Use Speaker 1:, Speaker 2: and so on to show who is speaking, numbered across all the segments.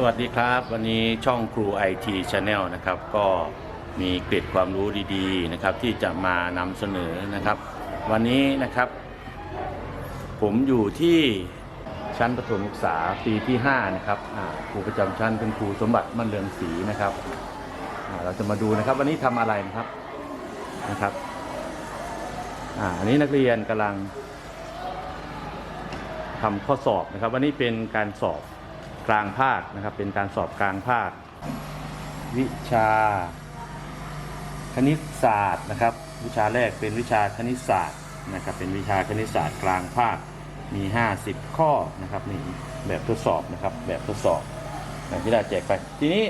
Speaker 1: สวัสดีครับ วันนี้ช่องครู IT Channel นะครับ ก็มีเกร็ดความรู้ดีๆนะครับ ที่จะมานำเสนอนะครับ วันนี้นะครับ ผมอยู่ที่ชั้นประถมศึกษาปีที่ 5 นะครับครูประจำชั้นเป็นครูสมบัติมันเรืองศรีนะครับเราจะมาดูนะครับ วันนี้ทำอะไรนะครับนะครับอันนี้นักเรียนกำลังทำข้อสอบนะครับ วันนี้เป็นการสอบ กลางภาคนะครับ เป็นการสอบกลางภาค วิชา คณิตศาสตร์นะครับ วิชาแรกเป็นวิชาคณิตศาสตร์นะครับ เป็นวิชาคณิตศาสตร์กลางภาคมี 50 ข้อนะครับนี่แบบทดสอบนะครับ แบบทดสอบอย่างที่ได้แจกไป ทีนี้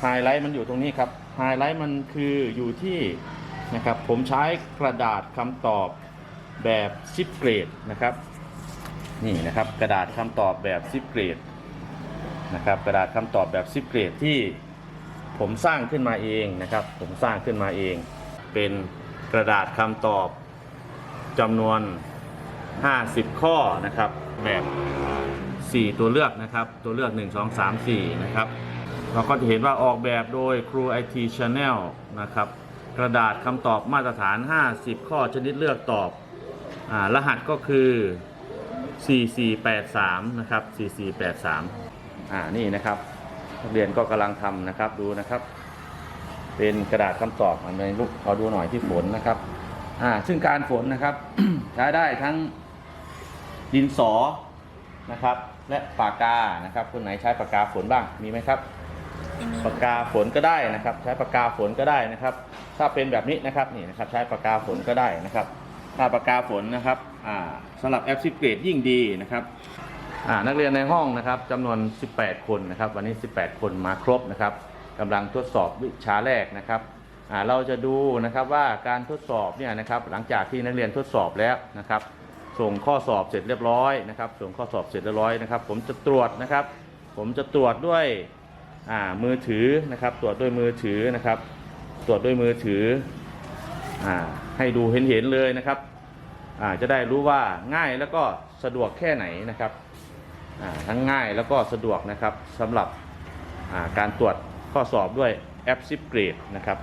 Speaker 1: ไฮไลท์มันอยู่ตรงนี้ครับไฮไลท์มันคืออยู่ที่นะครับผมใช้กระดาษคำตอบแบบซิปเกรดนะครับนี่นะครับกระดาษคำตอบแบบซิปเกรด นะครับกระดาษคำตอบแบบซิปเกรดที่ผมสร้างขึ้นมาเองนะครับ ผมสร้างขึ้นมาเอง เป็นกระดาษคำตอบจำนวน 50 ข้อนะครับ แบบ 4 ตัวเลือกนะครับ ตัวเลือก 1 2 3 4 นะครับ เราก็จะเห็นว่าออกแบบโดยครู IT Channel นะครับ กระดาษคำตอบมาตรฐาน 50 ข้อชนิดเลือกตอบอรหัสก็คือ 4483 นะครับ 4483 อ่านี่นะครับ นักเรียนก็กำลังทำนะครับดูนะครับ เป็นกระดาษคำตอบอันนี้ลูกขอดูหน่อยที่ฝนนะครับอ่าซึ่งการฝนนะครับ ใช้ได้ทั้งดินสอนะครับ และปากกานะครับ คนไหนใช้ปากกาฝนบ้างมีไหมครับปากกาฝนก็ได้นะครับ ใช้ปากกาฝนก็ได้นะครับ ถ้าเป็นแบบนี้นะครับนี่นะครับ ใช้ปากกาฝนก็ได้นะครับ ถ้าปากกาฝนนะครับอ่าสำหรับแอปซิเกรดยิ่งดีนะครับอ่า นักเรียนในห้องนะครับจำนวน 18 คนนะครับ วันนี้ 18 คนมาครบนะครับกำลังทดสอบวิชาแรกนะครับเราจะดูนะครับว่าการทดสอบเนี่ยนะครับหลังจากที่นักเรียนทดสอบแล้วนะครับ ส่งข้อสอบเสร็จเรียบร้อยนะครับ ส่งข้อสอบเสร็จเรียบร้อยนะครับ ผมจะตรวจนะครับ ผมจะตรวจด้วยมือถือนะครับ ตรวจด้วยมือถือนะครับ ตรวจด้วยมือถืออให้ดูเห็นเห็นๆเลยนะครับจะได้รู้ว่าง่ายแล้วก็สะดวกแค่ไหนนะครับ ทั้งง่ายแล้วก็สะดวกนะครับสำหรับการตรวจข้อสอบด้วยแอปซิปเกรดนะครับ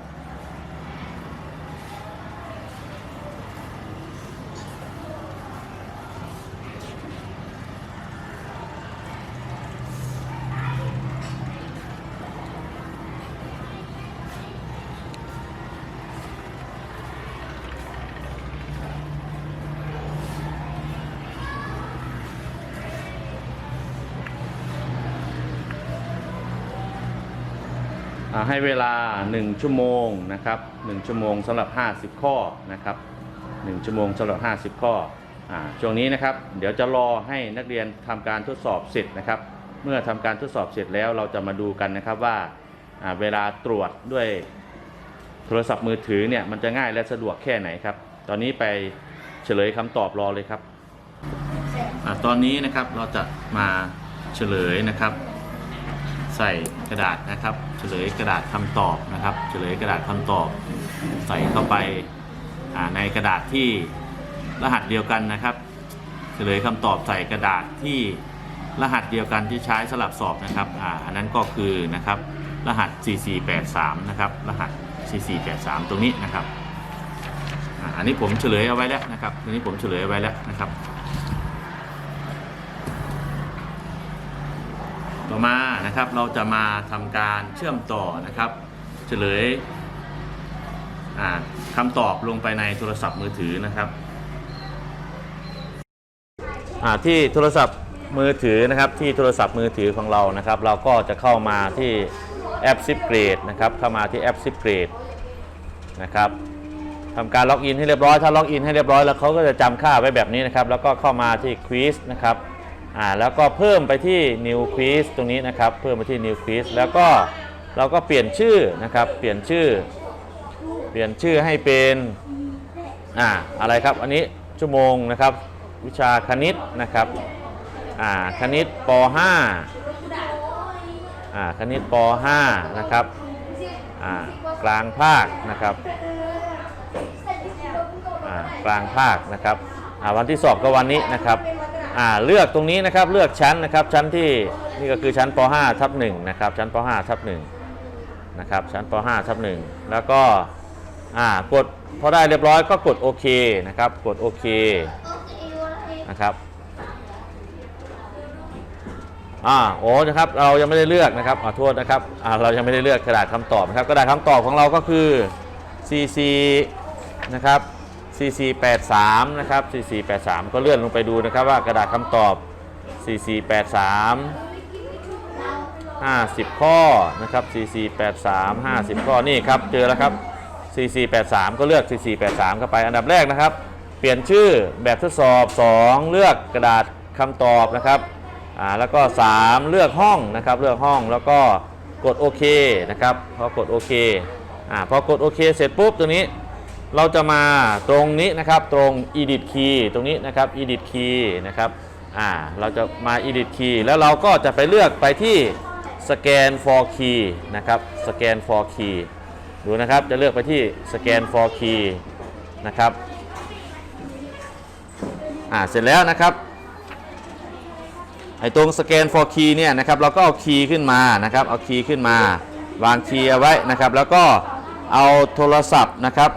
Speaker 1: ให้เวลา 1 ชั่วโมงนะครับ1ชั่วโมงสำหรับ 50 ข้อนะครับ1ชั่วโมงสำหรับ 50 ข้ออช่วงนี้นะครับ เดี๋ยวจะรอให้นักเรียนทำการทดสอบเสร็จนะครับ เมื่อทำการทดสอบเสร็จแล้วเราจะมาดูกันนะครับว่าเวลาตรวจด้วยโทรศัพท์มือถือเนี่ยมันจะง่ายและสะดวกแค่ไหนครับ ตอนนี้ไปเฉลยคำตอบรอเลยครับอตอนนี้นะครับเราจะมาเฉลยนะครับ ใส่กระดาษนะครับ เฉลยกระดาษคำตอบนะครับ เฉลยกระดาษคำตอบ ใส่เข้าไปาในกระดาษที่รหัสเดียวกันนะครับ เฉลยคำตอบใส่กระดาษที่รหัสเดียวกันที่ใช้สลับสอบนะครับอ่าอันนั้นก็คือนะครับ รหัส 4483 นะครับ รหัส 4483 ตรงนี้นะครับอันนี้ผมเฉลยเอาไว้แล้วนะครับอันนี้ผมเฉลยเอาไว้แล้วนะครับ ต่อ มานะครับ เราจะมาทำการเชื่อมต่อนะครับเฉลยอ่าคำตอบลงไปในโทรศัพท์มือถือนะครับที่โทรศัพท์มือถือนะครับที่โทรศัพท์มือถือของเรานะครับ เราก็จะเข้ามาที่แอปซิปเกรดนะครับเข้ามาที่แอปซิปเกรดนะครับทำการล็อกอินให้เรียบร้อยถ้าล็อกอินให้เรียบร้อยแล้วเขาก็จะจำค่าไว้แบบนี้นะครับ แล้วก็เข้ามาที่ควิสนะครับ อ่าแล้วก็เพิ่มไปที่ new quiz ตรงนี้นะครับ เพิ่มไปที่ new quiz แล้วก็เราก็เปลี่ยนชื่อนะครับ เปลี่ยนชื่อ เปลี่ยนชื่อให้เป็นอ่าอะไรครับ อันนี้ชั่วโมงนะครับ วิชาคณิตนะครับอ่าคณิตป .5 อ่าคณิตป .5 นะครับอ่ากลางภาคนะครับอ่ากลางภาคนะครับอ่าวันที่สอบก็วันนี้นะครับ อ่าเลือกตรงนี้นะครับเลือกชั้นนะครับชั้นที่นี่ก็คือชั้นป .5 ทับ1นะครับชั้นป .5 ทับ1นะครับชั้นป .5 ทับ1แล้วก็อ่ากดพอได้เรียบร้อยก็กดโอเคนะครับกดโอเคนะครับอ่าโอ้นะครับเรายังไม่ได้เลือกนะครับขอโทษนะครับอ่าเรายังไม่ได้เลือกกระดาษคำตอบนะครับกระดาษคำตอบของเราก็คือ CC นะครับ CC 83 นะครับ CC 83 ก็เลื่อนลงไปดูนะครับว่ากระดาษคำตอบ CC 83 50 ข้อนะครับ CC 83 50 ข้อ นี่ครับ เจอแล้วครับ CC 83 ก็เลือก CC 83 เข้าไป อันดับแรกนะครับ เปลี่ยนชื่อแบบทดสอบ 2 เลือกกระดาษคำตอบนะครับอ่าแล้วก็ 3 เลือกห้องนะครับ เลือกห้อง แล้วก็กดโอเคนะครับ พอกดโอเคอ่าพอกดโอเคเสร็จปุ๊บตัวนี้ เราจะมาตรงนี้นะครับตรง edit key ตรงนี้นะครับ edit key นะครับอ่าเราจะมา edit key แล้วเราก็จะไปเลือกไปที่ scan for key นะครับ scan for key ดูนะครับจะเลือกไปที่ scan for key นะครับอ่าเสร็จแล้วนะครับไอ้ตรง scan for key เนี่ยนะครับเราก็เอาคีย์ขึ้นมานะครับเอาคีย์ขึ้นมาวางคีย์เอาไว้นะครับ แล้วก็เอาโทรศัพท์นะครับ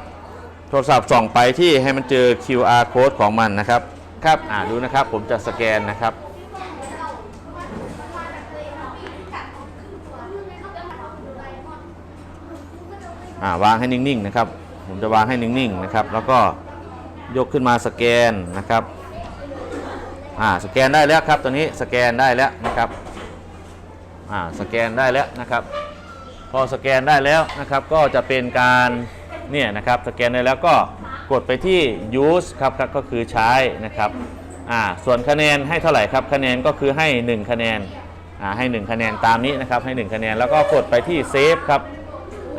Speaker 1: โทรศัพท์ส่องไปที่ให้มันเจอ QR code ของมันนะครับ ครับอ่าดูนะครับผมจะสแกนนะครับอ่าวางให้นิ่งๆนะครับ ผมจะวางให้นิ่งๆนะครับ แล้วก็ยกขึ้นมาสแกนนะครับอ่าสแกนได้แล้วครับ ตัวนี้สแกนได้แล้วนะครับอ่าสแกนได้แล้วนะครับ พอสแกนได้แล้วนะครับ ก็จะเป็นการ เนี่ยนะครับสแกนได้แล้วก็กดไปที่ use ครับครับก็คือใช้นะครับอ่าส่วนคะแนนให้เท่าไหร่ครับคะแนนก็คือให้ 1 คะแนนอ่าให้ 1 คะแนนตามนี้นะครับให้ 1 คะแนนแล้วก็กดไปที่ save ครับ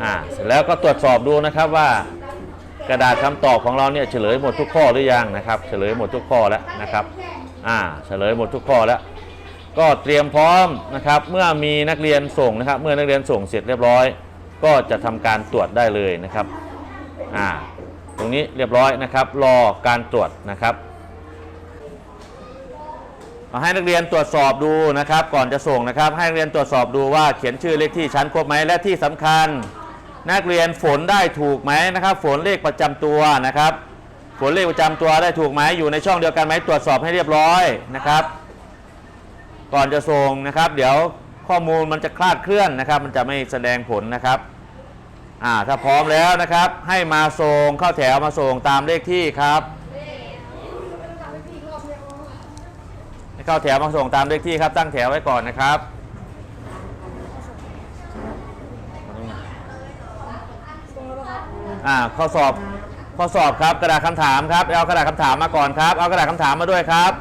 Speaker 1: อ่าเสร็จแล้วก็ตรวจสอบดูนะครับว่ากระดาษคำตอบของเราเนี่ยเฉลยหมดทุกข้อหรือยังนะครับเฉลยหมดทุกข้อแล้วนะครับอ่าเฉลยหมดทุกข้อแล้ว ก็เตรียมพร้อมนะครับเมื่อมีนักเรียนส่งนะครับ เมื่อนักเรียนส่งเสร็จเรียบร้อย ก็จะทำการตรวจได้เลยนะครับ อ่าตรงนี้เรียบร้อยนะครับรอการตรวจนะครับเอาให้นักเรียนตรวจสอบดูนะครับ ก่อนจะส่งนะครับ ให้นักเรียนตรวจสอบดูว่าเขียนชื่อเลขที่ชั้นครบไหมและที่สำคัญ นักเรียนฝนได้ถูกไหมนะครับ ฝนเลขประจำตัวนะครับ ฝนเลขประจำตัวได้ถูกไหมอยู่ในช่องเดียวกันไหมตรวจสอบให้เรียบร้อยนะครับ ก่อนจะส่งนะครับ เดี๋ยวข้อมูลมันจะคลาดเคลื่อนนะครับ มันจะไม่แสดงผลนะครับ อ่าถ้าพร้อมแล้วนะครับ ให้มาส่งเข้าแถวมาส่งตามเลขที่ครับ ให้เข้าแถวมาส่งตามเลขที่ครับ ตั้งแถวไว้ก่อนนะครับ อ่าข้อสอบข้อสอบครับกระดาษคำถามครับเอากระดาษคำถามมาก่อนครับ เอากระดาษคำถามมาด้วยครับ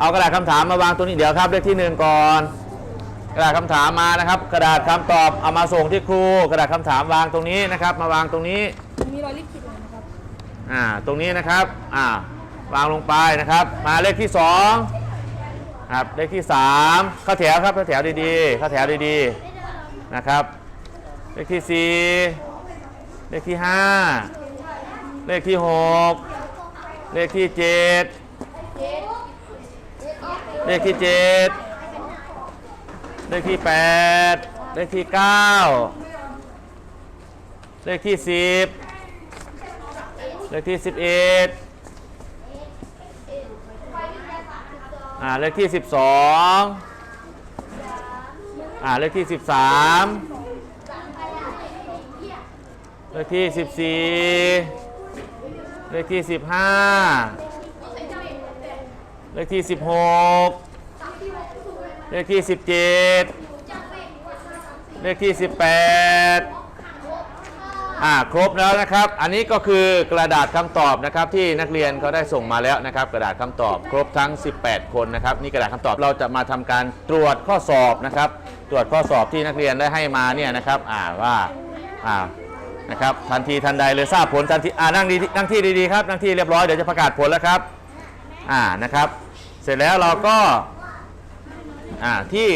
Speaker 1: เอากระดาษคำถามมาวางตรงนี้เดี๋ยวครับเลขที่หนึ่งก่อน กระดาษคำถามมานะครับ กระดาษคำตอบเอามาส่งที่ครู กระดาษคำถามวางตรงนี้นะครับ มาวางตรงนี้
Speaker 2: มีรอยลิขิตเลยนะครับ
Speaker 1: อ่าตรงนี้นะครับอ่าวางลงไปนะครับ มาเลขที่สองครับเลขที่สามเข้าแถวครับเข้าแถวดีๆเข้าแถวดีๆนะครับ เลขที่สี่เลขที่ห้าเลขที่หกเลขที่เจ็ดเลขที่เจ็ด เลขที่แปดเลขที่เก้าเลขที่สิบเลขที่ 11อ่าเลขที่ 12อ่าเลขที่ 13 เลขที่ 14 เลขที่ 15 เลขที่ 16 เลขที่ 17 เลขที่ 18 อ่าครบแล้วนะครับ อันนี้ก็คือกระดาษคำตอบนะครับที่นักเรียนเขาได้ส่งมาแล้วนะครับ กระดาษคำตอบครบทั้ง 18 คนนะครับนี่กระดาษคำตอบเราจะมาทำการตรวจข้อสอบนะครับ ตรวจข้อสอบที่นักเรียนได้ให้มาเนี่ยนะครับอ่าว่าอ่านะครับทันทีทันใดเลยทราบผลทันทีอ่านั่งดีนั่งที่ดีๆครับนั่งที่เรียบร้อยเดี๋ยวจะประกาศผลแล้วครับอ่านะครับ เสร็จแล้วเราก็ อ่าที่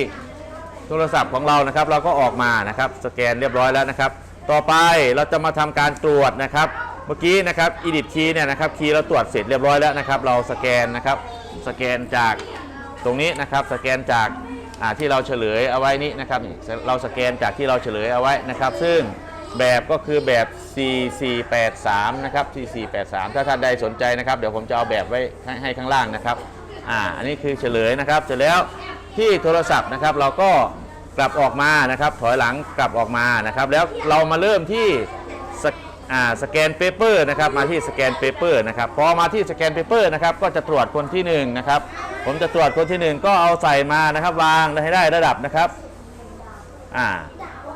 Speaker 1: โทรศัพท์ของเรานะครับ เราก็ออกมานะครับ สแกนเรียบร้อยแล้วนะครับ ต่อไปเราจะมาทำการตรวจนะครับ เมื่อกี้นะครับ edit key เนี่ยนะครับคีเราตรวจเสร็จเรียบร้อยแล้วนะครับ เราสแกนนะครับ สแกนจากตรงนี้นะครับ สแกนจากที่เราเฉลยเอาไว้นี้นะครับเราสแกนจากที่เราเฉลยเอาไว้นะครับ ซึ่งแบบก็คือแบบ 4483 นะครับ 4483 ถ้าท่านใดสนใจนะครับ เดี๋ยวผมจะเอาแบบไว้ให้ให้ข้างล่างนะครับ อ่า อันนี้คือเฉลยนะครับ เสร็จแล้ว ที่โทรศัพท์นะครับเราก็กลับออกมานะครับ ถอยหลังกลับออกมานะครับ แล้วเรามาเริ่มที่สสแกนเปเปอร์นะครับมาที่สแกนเปเปอร์นะครับพอมาที่สแกนเปเปอร์นะครับก็จะตรวจคนที่หนึ่งนะครับผมจะตรวจคนที่หนึ่งก็เอาใส่มานะครับวางให้ได้ระดับนะครับอ่า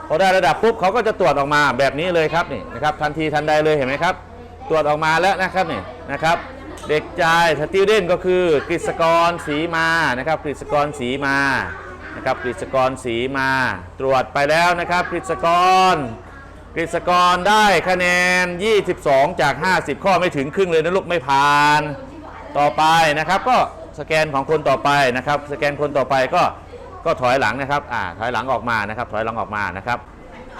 Speaker 1: พอได้ระดับปุ๊บเขาก็จะตรวจออกมาแบบนี้เลยครับนี่นะครับทันทีทันใดเลยเห็นไหมครับ ตรวจออกมาแล้วนะครับนี่นะครับ เด็กชายสติวเด่นก็คือกฤษกรศรีมานะครับกฤษกรศรีมานะครับกฤษกรศรีมา ตรวจไปแล้วนะครับกฤษกรกฤษกรได้คะแนน 22 จาก 50 ข้อไม่ถึงครึ่งเลยนะลูกไม่ผ่านต่อไปนะครับ ก็สแกนของคนต่อไปนะครับ สแกนคนต่อไปก็ก็ถอยหลังนะครับอ่าถอยหลังออกมานะครับ ถอยหลังออกมานะครับ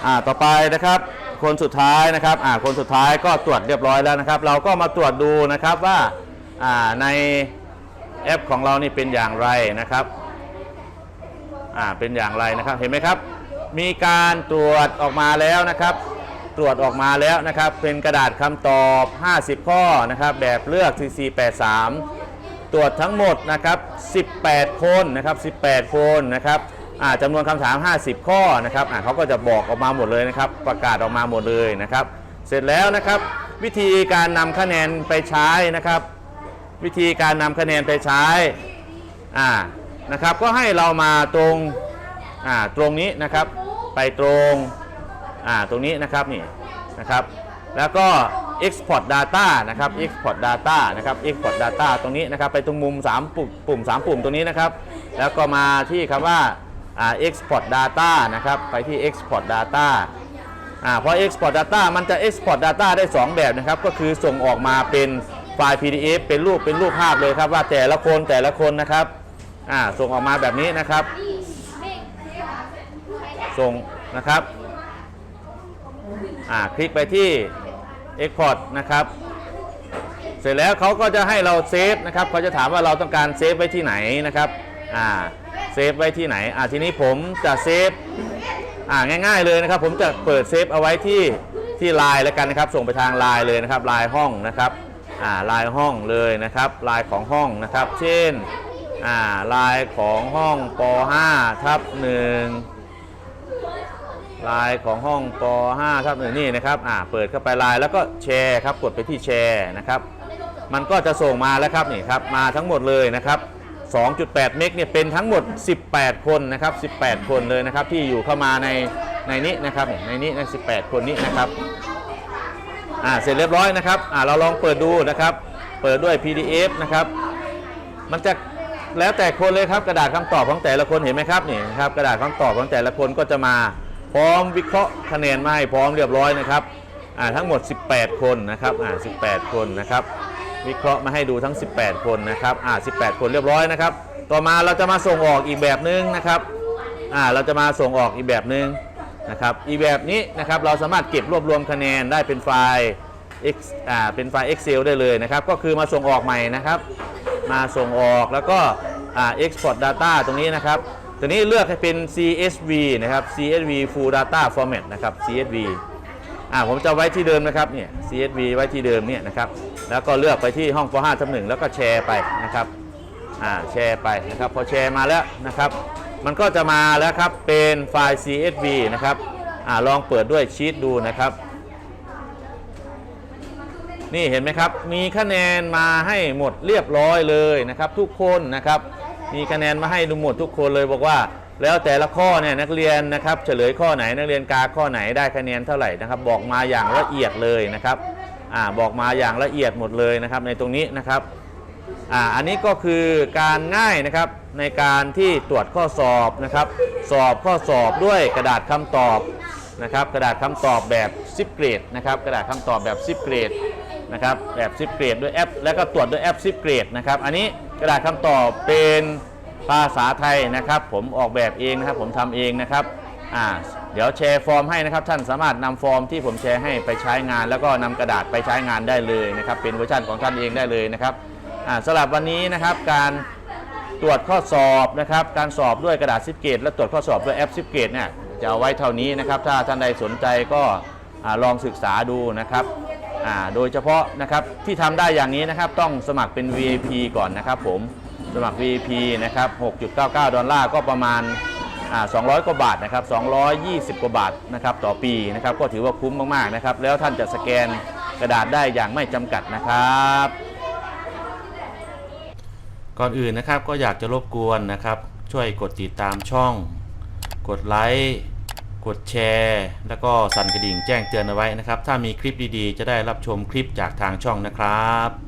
Speaker 1: อ่าต่อไปนะครับ คนสุดท้ายนะครับอ่าคนสุดท้ายก็ตรวจเรียบร้อยแล้วนะครับ เราก็มาตรวจดูนะครับว่าอ่าในแอปของเรานี่เป็นอย่างไรนะครับอ่าเป็นอย่างไรนะครับเห็นไหมครับ มีการตรวจออกมาแล้วนะครับ ตรวจออกมาแล้วนะครับ เป็นกระดาษคำตอบ 50 ข้อนะครับ แบบเลือก 4483 ตรวจทั้งหมดนะครับ 18 คนนะครับ 18 คนนะครับ จำนวนคำถาม 50 ข้อนะครับเขาก็จะบอกออกมาหมดเลยนะครับ ประกาศออกมาหมดเลยนะครับ เสร็จแล้วนะครับ วิธีการนำคะแนนไปใช้นะครับ วิธีการนำคะแนนไปใช้อ่านะครับ ก็ให้เรามาตรงอ่าตรงนี้นะครับ ไปตรงอ่าตรงนี้นะครับนี่นะครับ แล้วก็ export data นะครับ export data นะครับ export data ตรงนี้นะครับ ไปตรงมุม 3 ปุ่มปุ่ม 3 ปุ่มตรงนี้นะครับ แล้วก็มาที่คำว่า export data นะครับไปที่ export data อ่าเพอ export data มันจะ export data ได้ 2 แบบนะครับ ก็คือส่งออกมาเป็นไฟล์ PDF เป็นรูปเป็นรูปภาพเลยครับว่าแต่ละคนแต่ละคนนะครับอ่าส่งออกมาแบบนี้นะครับ ส่งนะครับอ่าคลิกไปที่ Export นะครับ เสร็จแล้วเขาก็จะให้เราเซฟนะครับเขาจะถามว่าเราต้องการเซฟไว้ที่ไหนนะครับ อ่าเซฟไว้ที่ไหนอ่าทีนี้ผมจะเซฟอ่าง่าย ๆเลยนะครับ ผมจะเปิดเซฟเอาไว้ที่ที่ไลน์แล้วกันนะครับ ส่งไปทางไลน์เลยนะครับไลน์ห้องนะครับอ่าไลน์ห้องเลยนะครับไลน์ของห้องนะครับ เช่นอ่าไลน์ของห้องป .5 ทับ1ไลน์ของห้องป .5 ครับหนี่นะครับอ่าเปิดเข้าไปไลน์แล้วก็แชร์ครับกดไปที่แชร์นะครับ มันก็จะส่งมาแล้วครับนี่ครับมาทั้งหมดเลยนะครับ 2.8 เมกเนี่ยเป็นทั้งหมด 18 คนนะครับ 18 คนเลยนะครับที่อยู่เข้ามาในในนี้นะครับในนี้ใน 18 คนนี้นะครับอ่าเสร็จเรียบร้อยนะครับอ่าเราลองเปิดดูนะครับ เปิดด้วย PDF นะครับ มันจะแล้วแต่คนเลยครับกระดาษคำตอบของแต่ละคนเห็นไหมครับนี่นะครับกระดาษคำตอบของแต่ละคนก็จะมาพร้อมวิเคราะห์คะแนนมาให้พร้อมเรียบร้อยนะครับอ่าทั้งหมด 18 คนนะครับอ่า18 คนนะครับ วิเคราะห์มาให้ดูทั้ง 18 คนนะครับอ่า18 คนเรียบร้อยนะครับ ต่อมาเราจะมาส่งออกอีกแบบนึงนะครับอ่าเราจะมาส่งออกอีกแบบนึงนะครับอีกแบบนี้นะครับเราสามารถเก็บรวบรวมคะแนนได้เป็นไฟล์ X อ่าเป็นไฟล์ Excel ได้เลยนะครับ ก็คือมาส่งออกใหม่นะครับ มาส่งออกแล้วก็อ่า export data ตรงนี้นะครับตัวนี้เลือกให้เป็น CSV นะครับ CSV full data format นะครับ CSV อ่าผมจะไว้ที่เดิมนะครับเนี่ย CSV ไว้ที่เดิมเนี่ยนะครับ แล้วก็เลือกไปที่ห้องป .5 ทับหนึ่งแล้วก็แชร์ไปนะครับอ่าแชร์ไปนะครับพอแชร์มาแล้วนะครับ มันก็จะมาแล้วครับเป็นไฟล์ CSV นะครับอ่าลองเปิดด้วยชีตดูนะครับ นี่เห็นไหมครับ มีคะแนนมาให้หมดเรียบร้อยเลยนะครับ ทุกคนนะครับ มีคะแนนมาให้ดูหมดทุกคนเลยบอกว่าแล้วแต่ละข้อเนี่ยนักเรียนนะครับเฉลยข้อไหนนักเรียนกาข้อไหนได้คะแนนเท่าไหร่นะครับ บอกมาอย่างละเอียดเลยนะครับ อ่าบอกมาอย่างละเอียดหมดเลยนะครับในตรงนี้นะครับอ่าอันนี้ก็คือการง่ายนะครับในการที่ตรวจข้อสอบนะครับ สอบข้อสอบด้วยกระดาษคำตอบนะครับ กระดาษคำตอบแบบซิปเกรดนะครับกระดาษคำตอบแบบซิปเกรดนะครับแบบซิปเกรดด้วยแอป แล้วก็ตรวจด้วยแอปซิปเกรดนะครับ อันนี้กระดาษคำตอบเป็นภาษาไทยนะครับ ผมออกแบบเองนะครับ ผมทำเองนะครับอ่า เดี๋ยวแชร์ฟอร์มให้นะครับ ท่านสามารถนำฟอร์มที่ผมแชร์ให้ไปใช้งาน แล้วก็นำกระดาษไปใช้งานได้เลยนะครับ เป็นเวอร์ชันของท่านเองได้เลยนะครับสำหรับวันนี้นะครับการตรวจข้อสอบนะครับ การสอบด้วยกระดาษซิปเกตและตรวจข้อสอบด้วยแอปซิปเกตเนี่ยจะเอาไว้เท่านี้นะครับ ถ้าท่านใดสนใจก็อลองศึกษาดูนะครับโดยเฉพาะนะครับที่ทำได้อย่างนี้นะครับต้องสมัครเป็น VIP ก่อนนะครับผมสมัคร VIP นะครับ 6.99 ดอลลาร์ก็ประมาณ 200 กว่าบาทนะครับ220 กว่าบาทนะครับต่อปีนะครับก็ถือว่าคุ้มมากๆนะครับแล้วท่านจะสแกนกระดาษได้อย่างไม่จำกัดนะครับ ก่อนอื่นนะครับก็อยากจะรบกวนนะครับ ช่วยกดติดตามช่อง กดไลค์กดแชร์ แล้วก็สั่นกระดิ่งแจ้งเตือนเอาไว้นะครับ ถ้ามีคลิปดีๆ จะได้รับชมคลิปจากทางช่องนะครับ